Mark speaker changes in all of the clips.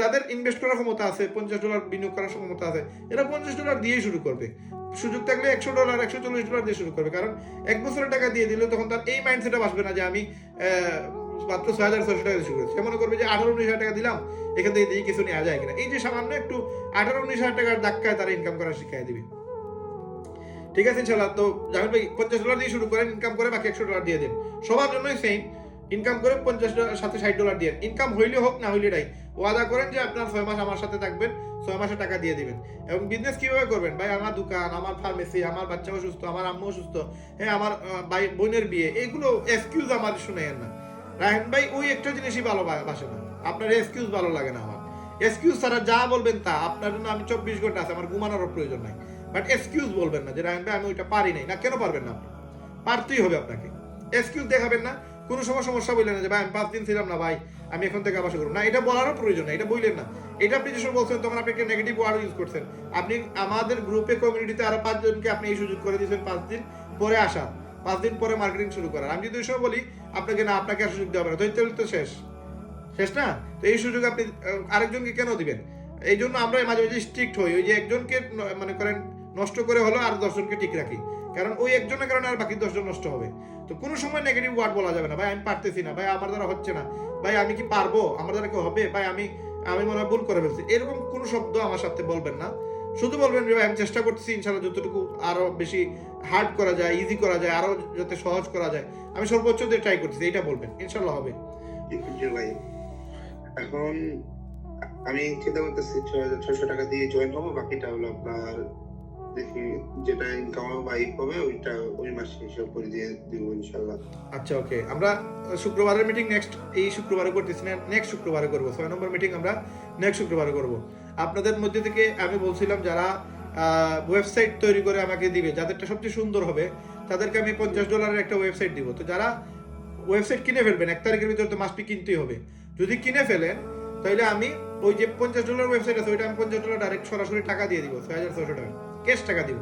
Speaker 1: যাদের ইনভেস্ট করার ক্ষমতা আছে, পঞ্চাশ ডলার বিনিয়োগ করার ক্ষমতা আছে, এরা পঞ্চাশ ডলার দিয়েই শুরু করবে। সুযোগ থাকলে একশো ডলার একশো চল্লিশ ডলার দিয়ে শুরু করবে। কারণ এক বছরের টাকা দিয়ে দিলে তখন তার এই মাইন্ডসেটে আসবে না যে আমি মাত্র ছয় হাজার, ছয়শো টাকা দিয়ে শুরু করেছি। মনে করবে যে আঠারো, উনিশ হাজার টাকা দিলাম, এখান থেকে দিয়ে কিছু নেওয়া যায় কিনা। এই যে সামান্য একটু আঠারো, উনিশ হাজার টাকার ধাক্কায় তারা ইনকাম করা শিখাই দিবে। ঠিক আছে ইনশাল্লাহ তো জামিল ভাই, পঞ্চাশ ডলার দিয়ে শুরু করেন ইনকাম করে বাকি একশো ডলার দিয়ে দেন। সবার জন্যই সেম ইনকাম করে পঞ্চাশ ডলার, সাথে ষাট ডলার দিয়ে। ইনকাম হইলে হোক, না হইলে নাই। ওয়াদা করেন যে আপনার ছয় মাস আমার সাথে থাকবেন, ছয় মাসে টাকা দিয়ে দিবেন। এবং বিজনেস কীভাবে করবেন? ভাই, আমার দোকান, আমার ফার্মেসি আমার বাচ্চাও সুস্থ আমার আম্মুও সুস্থ হ্যাঁ আমার ভাই, বোনের বিয়ে, এগুলো এক্সকিউজ আমার শুনেন না। রায়ন ভাই, ওই একটা জিনিসই ভালো বাসে না। আপনার এক্সকিউজ ভালো লাগে না আমার। এক্সকিউজ ছাড়া যা বলবেন তা। আপনার জন্য আমি চব্বিশ ঘণ্টা আছে, আমার ঘুমানোরও প্রয়োজন নাই। বাট এক্সকিউজ বলবেন না যে রায়ন ভাই, আমি ওইটা পারি নাই। না, কেন পারবেন না আপনি? পারতেই হবে আপনাকে। এক্সকিউজ দেখাবেন না। কোনো সময় সমস্যা বললেন না যে, ভাই, আমি পাঁচ দিন ছিলাম না, ভাই, আমি এখন থেকে আবার করব। না, এটা বলারও প্রয়োজন না এটা বললেন না। এটা আপনি যে সময় বলছেন, তখন আপনি একটা নেগেটিভ ওয়ার্ড ইউজ করছেন। আপনি আমাদের গ্রুপে কমিউনিটিতে আরও পাঁচজনকে আপনি এই সুযোগ করে দিয়েছেন পাঁচ দিন পরে আসা, পাঁচ দিন পরে মার্কেটিং শুরু করার। আমি যদি ওই সময় বলি, আপনাকে না, আপনাকে আর সুযোগ দেওয়া হবে না। তো তো শেষ। শেষ না? তো এই সুযোগ আপনি আরেকজনকে কেন দিবেন? এই জন্য আমরা মাঝে মাঝে স্ট্রিক্ট হই। ওই যে একজনকে মানে করেন, নষ্ট করে হলো আর দশজনকে ঠিক রাখি। কারণ ওই একজনের কারণে আর বাকি দশজন নষ্ট হবে। তো কোনো সময় নেগেটিভ ওয়ার্ড বলা যাবে না। ভাই, আমি পারতেছি না। ভাই, আমার দ্বারা হচ্ছে না। ভাই, আমি কি পারব? আমার দ্বারা কি হবে? ভাই, আমি আমি মনে হয় ভুল করে ফেলছি। এরকম কোনো শব্দ আমার সাথে বলবেন না। শুধু বলবেন যে, ভাই, আমি চেষ্টা করতেছি ইনশাল্লাহ যতটুকু আরও বেশি হার্ড করা যায় ইজি করা যায়, আরও যাতে সহজ করা যায়, আমি সর্বোচ্চ দিয়ে ট্রাই করতেছি। এটা বলবেন ইনশাল্লাহ হবে।
Speaker 2: এখন আমি চিন্তা করতেছি ছয় ছয়শো টাকা দিয়ে জয়েন হব, বাকিটা হলো আপনার যেটা ইনকাম হবে বা ইক হবে, ওইটা ওই মাসে হিসাব করে দিয়ে দিব ইনশাল্লাহ
Speaker 1: আচ্ছা ওকে আমরা শুক্রবারের মিটিং নেক্সট এই শুক্রবারে করতেছি না নেক্সট শুক্রবারে করব। ছয় নম্বর মিটিং আমরা নেক্সট শুক্রবারে করব। আপনাদের মধ্যে থেকে আমি বলছিলাম যারা ওয়েবসাইট তৈরি করে আমাকে দিবে, যাদেরটা সবচেয়ে সুন্দর হবে, তাদেরকে আমি পঞ্চাশ ডলারের একটা ওয়েবসাইট দিব। তো যারা ওয়েবসাইট কিনে ফেলবেন, এক তারিখের ভিতরে তো মাস্টবি কিনতেই হবে। যদি কিনে ফেলেন, তাহলে আমি ওই যে পঞ্চাশ ডলার ওয়েবসাইট আছে, ওইটা আমি পঞ্চাশ ডলার ডাইরেক্ট সরাসরি টাকা দিয়ে দিব, ছয় হাজার ছয়শো টাকা। ক্যাশ টাকা দিব।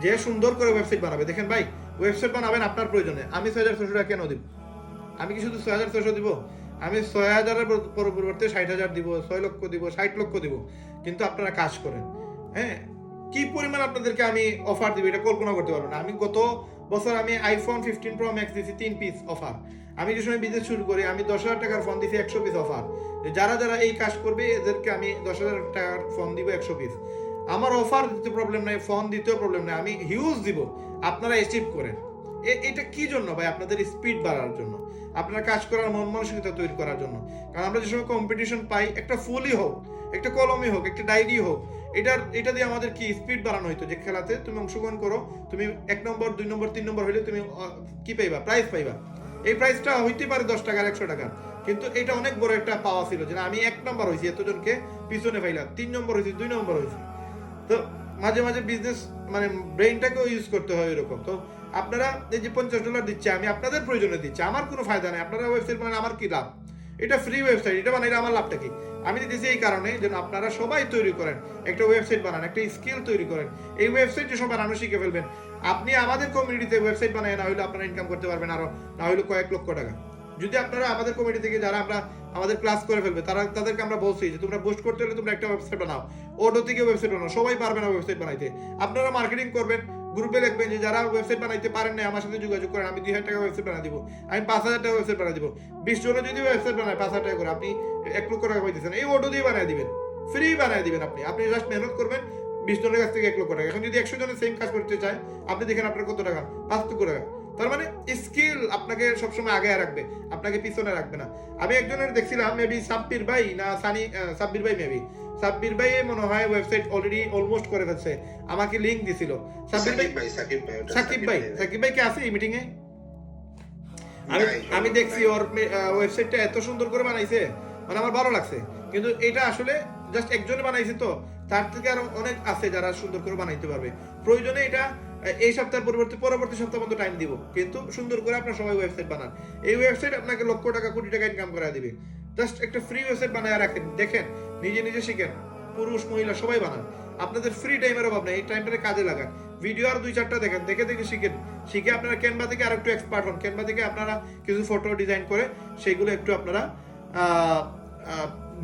Speaker 1: যে সুন্দর করে ওয়েবসাইট বানাবে, দেখেন ভাই ওয়েবসাইট বানাবেন আপনার প্রয়োজনে। আমি ছয় হাজার ছয়শো টাকা কেন দিব? আমি কি শুধু ছয় হাজার ছয়শো দিব? আমি ছয় হাজারের পর- পর- পরিবর্তে ষাট হাজার দিব, ছয় লক্ষ দিব, ষাট লক্ষ দিব। কিন্তু আপনারা কাজ করেন। হ্যাঁ? কি পরিমাণ আপনাদেরকে আমি অফার দিব এটা কল্পনা করতে পারব না। আমি গত বছর আমি আইফোন ফিফটিন প্রো ম্যাক্স দিয়েছি, তিন পিস অফার আমি যে সময় বিজনেস শুরু করি, আমি দশ হাজার টাকার ফোন দিয়েছি, একশো পিস অফার যারা যারা এই কাজ করবে, এদেরকে আমি দশ হাজার টাকার ফোন দিব, একশো পিস আমার অফার দিতে প্রবলেম নাই ফোন দিতেও প্রবলেম নাই, আমি হিউজ দিব। আপনারা অ্যাচিভ করেন। এটা কি জন্য ভাই? আপনাদের স্পিড বাড়ার জন্য। আপনার কাজ করার মন মানসিকতা তৈরি করার জন্য। কারণ আমরা যে সময় কম্পিটিশন পাই, একটা ফুলই হোক, একটা কলমই হোক, একটা ডায়েরি হোক, এটার, এটা দিয়ে আমাদের কি স্পিড বাড়ানো হইতো যে খেলাতে তুমি অংশগ্রহণ করো, তুমি এক নম্বর, দুই নম্বর, তিন নম্বর হইলে তুমি কি পাইবা? প্রাইজ পাইবা। এই প্রাইসটা হইতে পারে দশ টাকার একশো টাকা। কিন্তু এটা অনেক বড় একটা পাওয়া ছিল যে আমি এক নম্বর হয়েছি এতজনকে পিছনে পাইলাম তিন নম্বর হয়েছি দুই নম্বর হয়েছি তো মাঝে মাঝে বিজনেস মানে ব্রেইনটাকেও ইউজ করতে হয় এরকম তো আপনারা এই যে পঞ্চাশ ডলার দিচ্ছে, আমি আপনাদের প্রয়োজনে দিচ্ছি, আমার কোনো ফায়দা নেই। আপনারা ওয়েবসাইট বানান, আমার কি লাভ? এটা ফ্রি ওয়েবসাইট এটা বানাইলে আমার লাভটা কি? আমি দিতেছি এই কারণে যেন আপনারা সবাই তৈরি করেন, একটা ওয়েবসাইট বানান, একটা স্কিল তৈরি করেন। এই ওয়েবসাইট যে সব বানানো শিখে ফেলবেন। আপনি আমাদের কমিউনিটিতে ওয়েবসাইট বানায় না হলে আপনারা ইনকাম করতে পারবেন আরও, না হলে কয়েক লক্ষ টাকা। যদি আপনারা আমাদের কমিটি থেকে যারা আমরা আমাদের ক্লাস করে ফেলবে, তারা তাদেরকে আমরা বলছি যে তোমরা বুস্ট করতে হলে তোমরা একটা ওয়েবসাইট বানাও। ওটো থেকে ওয়েবসাইট বানাও। সবাই পারবে না ওয়েবসাইট বানাইতে। আপনারা মার্কেটিং করবেন, গ্রুপে লিখবেন যে যারা ওয়েবসাইট বানাইতে পারেন না আমার সাথে যোগাযোগ করেন, আমি দুই হাজার টাকা ওয়েবসাইট বানা দিব। আমি পাঁচ হাজার টাকা ওয়েবসাইট বানা দিব। বিশ জনে যদি ওয়েবসাইট বানায়, পাঁচ হাজার টাকা করে, আপনি এক লক্ষ টাকা পাইতেছেন। এই অটো দিয়ে বানিয়ে দিবেন। ফ্রি বানিয়ে দিবেন আপনি। আপনি জাস্ট মেহনত করবেন বিশ জনের কাছ থেকে এক লক্ষ টাকা। এখন যদি একশো জনের সেম কাজ করতে চায়, আপনি দেখেন আপনার কত টাকা? পাঁচ লক্ষ টাকা। তার মানে স্কিল আপনাকে সবসময় আগে রাখবে আপনাকে পিছনে রাখবে না। আমি একজনের দেখছিলাম মেবি সাব্বির ভাই না সানি সাব্বির ভাই মেবি সাব্বির ভাই মনে হয় ওয়েবসাইট অলরেডি অলমোস্ট করে ফেলছে আমাকে লিংক দিছিল। সাব্বির ভাই
Speaker 2: সাকিব ভাই সাকিব ভাই
Speaker 1: সাকিব ভাই কি আছে এই মিটিং এ আমি আমি দেখছি ওর ওয়েবসাইটটা এত সুন্দর করে বানাইছে মানে আমার ভালো লাগছে। কিন্তু এটা আসলে জাস্ট একজনে বানাইছে তো তার থেকে আরও অনেক আছে যারা সুন্দর করে বানাইতে পারবে। প্রয়োজনে এটা এই সপ্তাহের পরিবর্তে পরবর্তী সপ্তাহ পর্যন্ত টাইম দিব। কিন্তু সুন্দর করে আপনার সবাই ওয়েবসাইট বানান। এই ওয়েবসাইট আপনাকে লক্ষ টাকা, কোটি টাকা ইনকাম করা দিবে। জাস্ট একটা ফ্রি ওয়েবসাইট বানায় রাখেন, দেখেন, নিজে নিজে শিখেন। পুরুষ, মহিলা, সবাই বানান। আপনাদের ফ্রি টাইমের অভাব নেই, এই টাইমটাকে কাজে লাগান। ভিডিও আর দুই চারটা দেখেন, দেখে দেখে শিখেন। শিখে আপনারা ক্যানভা থেকে আর একটু এক্সপার্ট হন। ক্যানভা থেকে আপনারা কিছু ফটো ডিজাইন করে, সেগুলো একটু আপনারা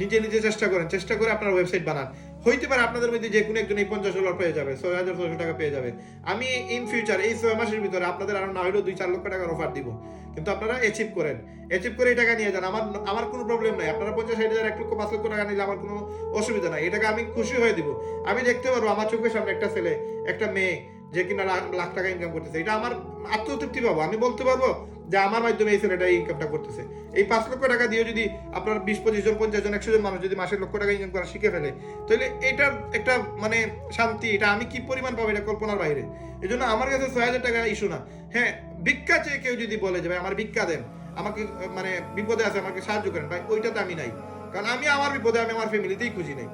Speaker 1: নিজে নিজে চেষ্টা করেন। চেষ্টা করে আপনার ওয়েবসাইট বানান। হইতে পারে আপনাদের মধ্যে যে কোনো একজন এই পঞ্চাশ ডলার পেয়ে যাবে, ছয় হাজার ছয়শো টাকা পেয়ে যাবে। আমি ইন ফিউচার এই ছয় মাসের ভিতরে আপনাদের আরও না হলেও দুই চার লক্ষ টাকার অফার দিব। কিন্তু আপনারা অ্যাচিভ করেন। অ্যাচিভ করে এই টাকা নিয়ে যান। আমার আমার কোনো প্রবলেম নাই। আপনারা পঞ্চাশ, ষাট হাজার, এক লক্ষ, পাঁচ লক্ষ টাকা নিলে আমার কোনো অসুবিধা নাই। এটাকে আমি খুশি হয়ে দিব। আমি দেখতে পারব আমার চোখের সামনে একটা ছেলে, একটা মেয়ে, যে কিনা লাখ টাকা ইনকাম করতেছে। এটা আমার আত্মতৃপ্তি পাবো। আমি বলতে পারব যে আমার মাধ্যমে এই ছেলেটা এই ইনকামটা করতেছে। এই পাঁচ লক্ষ টাকা দিয়ে যদি আপনার বিশ, পঁচিশ জন, পঞ্চাশ জন, একশো জন মানুষ যদি মাসে লক্ষ টাকা ইনকাম করা শিখে ফেলে, তাহলে এটার একটা মানে শান্তি, এটা আমি কি পরিমাণ পাবো এটা কল্পনার বাইরে। এই জন্য আমার কাছে ছয় হাজার টাকা ইস্যু না। হ্যাঁ ভিক্ষা চেয়ে কেউ যদি বলে যে, ভাই, আমার ভিক্ষা দেন, আমাকে মানে বিপদে আছে, আমাকে সাহায্য করেন, ভাই, ওইটাতে আমি নাই। কারণ আমি আমার বিপদে, আমি আমার ফ্যামিলিতেই খুঁজি নাই।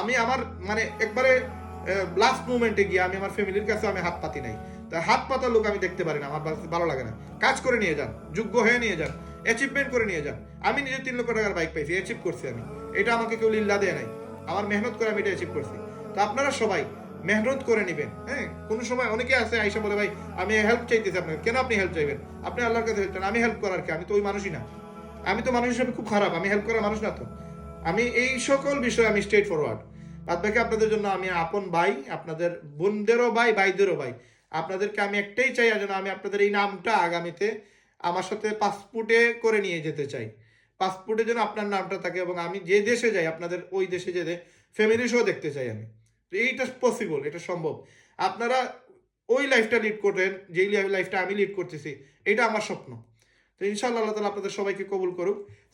Speaker 1: আমি আমার মানে একবারে লাস্ট মুমেন্টে গিয়ে আমি আমার ফ্যামিলির কাছে আমি হাত পাতি নাই। তা হাত পাতার লোক আমি দেখতে পারি না, আমার ভালো লাগে না। কাজ করে নিয়ে যান, যোগ্য হয়ে নিয়ে যান অ্যাচিভমেন্ট করে নিয়ে যান। আমি নিজে তিন লক্ষ টাকার বাইক পাইছি অ্যাচিভ করছি আমি। এটা আমাকে কেউ লিল্লা দেয় নাই। আমার মেহনত করে আমি এটা অ্যাচিভ করছি। তো আপনারা সবাই মেহনত করে নেবেন হ্যাঁ? কোনো সময় অনেকে আছে, আইসা বলে, ভাই, আমি হেল্প চাইতেছি আপনাকে। কেন আপনি হেল্প চাইবেন? আপনি আল্লাহর কাছে হেল্প চান আমি হেল্প করার কি? আমি তো ওই মানুষই না। আমি তো মানুষ হিসেবে খুব খারাপ, আমি হেল্প করার মানুষ না তো। আমি এই সকল বিষয়ে আমি স্ট্রেট ফরওয়ার্ড বাদ বাকি আপনাদের জন্য আমি আপন ভাই, আপনাদের বোনদেরও ভাই, ভাইদেরও ভাই। আপনাদেরকে আমি একটাই চাই যেন আমি আপনাদের এই নামটা আগামীতে আমার সাথে পাসপোর্টে করে নিয়ে যেতে চাই। পাসপোর্টে যেন আপনার নামটা থাকে এবং আমি যে দেশে যাই, আপনাদের ওই দেশে যেতে ফ্যামিলি শো দেখতে চাই আমি। তো এইটা পসিবল এটা সম্ভব। আপনারা ওই লাইফটা লিড করেন যেই লাইফটা আমি লিড করতেছি, এটা আমার স্বপ্ন। তো ইনশাআল্লাহ, আল্লাহ তালা আপনাদের সবাইকে কবুল করুক।